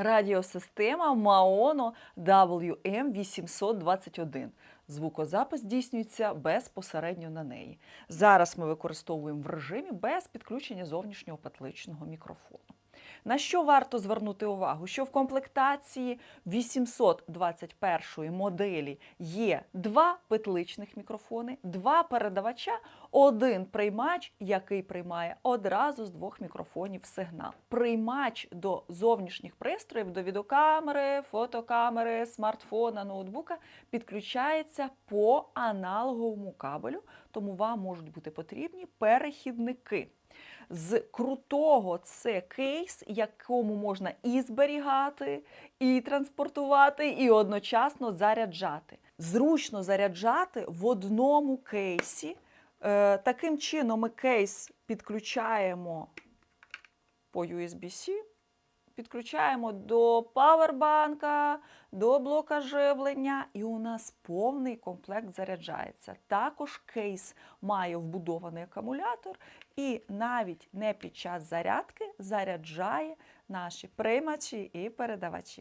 Радіосистема Маоно WM821. Звукозапис здійснюється безпосередньо на неї. Зараз ми використовуємо в режимі без підключення зовнішнього петличного мікрофону. На що варто звернути увагу? Що в комплектації 821 моделі є два петличних мікрофони, два передавача, один приймач, який приймає одразу з двох мікрофонів сигнал. Приймач до зовнішніх пристроїв, до відеокамери, фотокамери, смартфона, ноутбука підключається по аналоговому кабелю, тому вам можуть бути потрібні перехідники. З крутого це кейс, якому можна і зберігати, і транспортувати, і одночасно заряджати. Зручно заряджати в одному кейсі. Е, таким чином ми кейс підключаємо по USB-C, підключаємо до павербанка, до блока живлення, і у нас повний комплект заряджається. Також кейс має вбудований акумулятор і навіть не під час зарядки заряджає наші приймачі і передавачі.